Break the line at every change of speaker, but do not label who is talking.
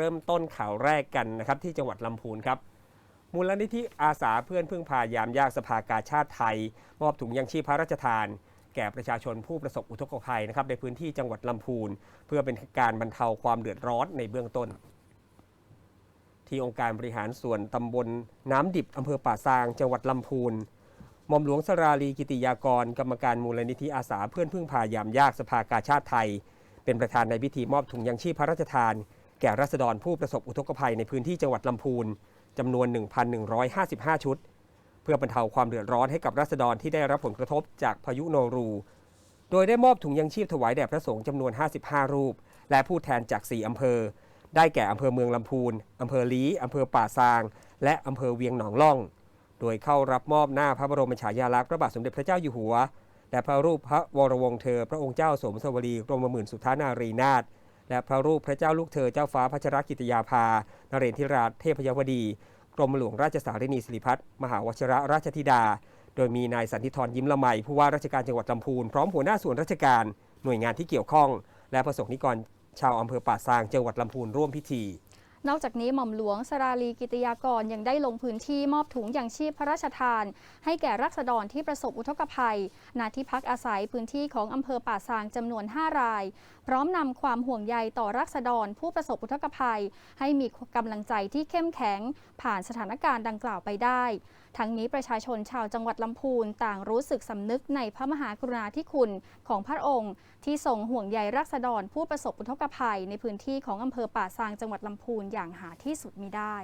เริ่มต้นข่าวแรกกันนะครับที่จังหวัดลำพูนครับ มูลนิธิอาสาเพื่อนพึ่งพายามยากสภากาชาติไทย มอบถุงยังชีพพระราชทาน แก่ประชาชนผู้ประสบอุทกภัยนะครับในพื้นที่จังหวัดลำพูน เพื่อเป็นการบรรเทาความเดือดร้อนในเบื้องต้น ที่องค์การบริหารส่วนตำบลน้ำดิบอำเภอป่าซางจังหวัดลำพูนหม่อมหลวงสราลีกิติยากร กรรมการมูลนิธิอาสาเพื่อนพึ่งพายามยากสภากาชาติไทย เป็นประธานในพิธีมอบถุงยังชีพพระราชทาน แก่รัษฎรผู้ประสบอุทกภัยในพื้นที่จังหวัดลำพูนจำนวน 1,155 ชุด เพื่อบรรเทาความเดือดร้อนให้กับรัษฎรที่ได้รับผลกระทบจากพายุโนรู โดยได้มอบถุงยังชีพถวายแด่พระสงฆ์จำนวน 55 รูป และผู้แทนจาก 4 อำเภอ ได้แก่อำเภอเมืองลำพูนอำเภอลี้อำเภอป่าซาง และอำเภอเวียงหนองล่อง โดยเข้ารับมอบหน้าพระบรมฉายาลักษณ์พระบาทสมเด็จพระเจ้าอยู่หัว และพระรูปพระวรวงศ์เธอ พระองค์เจ้าสมสวรีกรมหมื่นสุทธานารีนาถ และพระรูปพระเจ้าลูกเธอเจ้าฟ้าพัชรกิติยาภานเรนทิราชเทพยวดี กรมหลวงราชสารินีสิริพัฒน์มหาวชิระราชธิดา โดยมีนายสันติธรยิ้มละไมผู้ว่าราชการจังหวัดลำพูนพร้อมหัวหน้าส่วนราชการหน่วยงานที่เกี่ยวข้อง และประสงค์นิกรชาวอำเภอป่าซางจังหวัดลำพูนร่วมพิธี
นอกจากนี้หม่อมหลวงสราลีกิติยากรยังได้ลงพื้นที่มอบถุงอย่างชีพพระราชทาน ให้แก่รัษฎรที่ประสบอุทกภัยณที่พักอาศัยพื้นที่ของอำเภอป่าซางจำนวน 5 ราย พร้อมนำความห่วงใยต่อรัษฎรผู้ประสบอุทกภัย ให้มีกำลังใจที่เข้มแข็ง ผ่านสถานการณ์ดังกล่าวไปได้ ทั้งนี้ประชาชนชาวจังหวัดลำพูนต่างรู้สึกสำนึกในพระมหากรุณาธิคุณของพระองค์ ที่ทรงห่วงใยรัษฎรผู้ประสบอุทกภัย ในพื้นที่ของอำเภอป่าซางจังหวัดลำพูนอย่างหาที่สุดมิได้